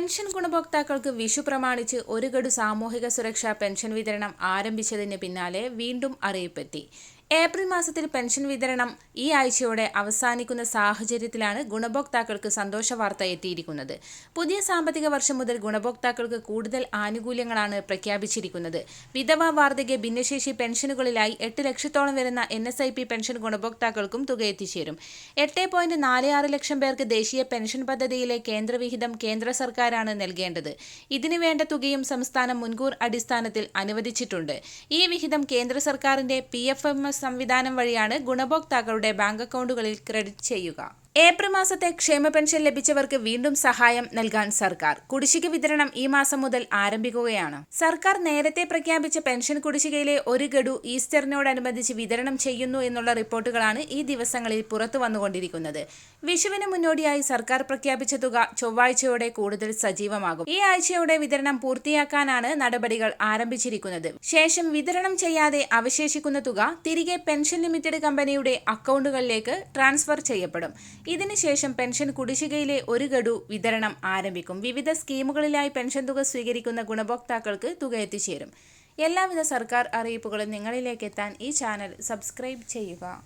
Pension ഗുണഭോക്താക്കൾക്ക് വിഷു പ്രമാണിച്ച് ഒരു ഗഡു സാമൂഹിക സുരക്ഷാ പെൻഷൻ വിതരണം ആരംഭിച്ചതിന് പിന്നാലെ വീണ്ടും അറിയിപ്പെത്തി. ഏപ്രിൽ മാസത്തിൽ പെൻഷൻ വിതരണം ഈ ആഴ്ചയോടെ അവസാനിക്കുന്ന സാഹചര്യത്തിലാണ് ഗുണഭോക്താക്കൾക്ക് സന്തോഷ വാർത്ത എത്തിയിരിക്കുന്നത്. പുതിയ സാമ്പത്തിക വർഷം മുതൽ ഗുണഭോക്താക്കൾക്ക് കൂടുതൽ ആനുകൂല്യങ്ങളാണ് പ്രഖ്യാപിച്ചിരിക്കുന്നത്. വിധവ വാർദ്ധക്യ ഭിന്നശേഷി പെൻഷനുകളിലായി എട്ട് ലക്ഷത്തോളം വരുന്ന N S I P pension ഗുണഭോക്താക്കൾക്കും തുക എത്തിച്ചേരും. എട്ട് പോയിന്റ് നാല് ആറ് ലക്ഷം പേർക്ക് ദേശീയ പെൻഷൻ പദ്ധതിയിലെ കേന്ദ്രവിഹിതം കേന്ദ്ര സർക്കാരാണ് നൽകേണ്ടത്. ഇതിനു വേണ്ട തുകയും സംസ്ഥാനം മുൻകൂർ അടിസ്ഥാനത്തിൽ അനുവദിച്ചിട്ടുണ്ട്. ഈ വിഹിതം കേന്ദ്ര സർക്കാരിന്റെ പി എഫ് എം എസ് സംവിധാനം വഴിയാണ് ഗുണഭോക്താക്കളുടെ ബാങ്ക് അക്കൗണ്ടുകളിൽ ക്രെഡിറ്റ് ചെയ്യുക. ഏപ്രിൽ മാസത്തെ ക്ഷേമ പെൻഷൻ ലഭിച്ചവർക്ക് വീണ്ടും സഹായം നൽകാൻ സർക്കാർ കുടിശ്ശിക വിതരണം ഈ മാസം മുതൽ ആരംഭിക്കുകയാണ്. സർക്കാർ നേരത്തെ പ്രഖ്യാപിച്ച പെൻഷൻ കുടിശ്ശികയിലെ ഒരു ഗഡു ഈസ്റ്ററിനോടനുബന്ധിച്ച് വിതരണം ചെയ്യുന്നു എന്നുള്ള റിപ്പോർട്ടുകളാണ് ഈ ദിവസങ്ങളിൽ പുറത്തു വന്നുകൊണ്ടിരിക്കുന്നത്. വിഷുവിന് മുന്നോടിയായി സർക്കാർ പ്രഖ്യാപിച്ച തുക ചൊവ്വാഴ്ചയോടെ കൂടുതൽ സജീവമാകും. ഈ ആഴ്ചയോടെ വിതരണം പൂർത്തിയാക്കാനാണ് നടപടികൾ ആരംഭിച്ചിരിക്കുന്നത്. ശേഷം വിതരണം ചെയ്യാതെ അവശേഷിക്കുന്ന തുക തിരികെ പെൻഷൻ ലിമിറ്റഡ് കമ്പനിയുടെ അക്കൗണ്ടുകളിലേക്ക് ട്രാൻസ്ഫർ ചെയ്യപ്പെടും. ഇതിനുശേഷം പെൻഷൻ കുടിശ്ശികയിലെ ഒരു ഗഡു വിതരണം ആരംഭിക്കും. വിവിധ സ്കീമുകളിലായി പെൻഷൻ തുക സ്വീകരിക്കുന്ന ഗുണഭോക്താക്കൾക്ക് തുക എത്തിച്ചേരും. എല്ലാവിധ സർക്കാർ അറിയിപ്പുകളും നിങ്ങളിലേക്ക് എത്താൻ ഈ ചാനൽ സബ്സ്ക്രൈബ് ചെയ്യുക.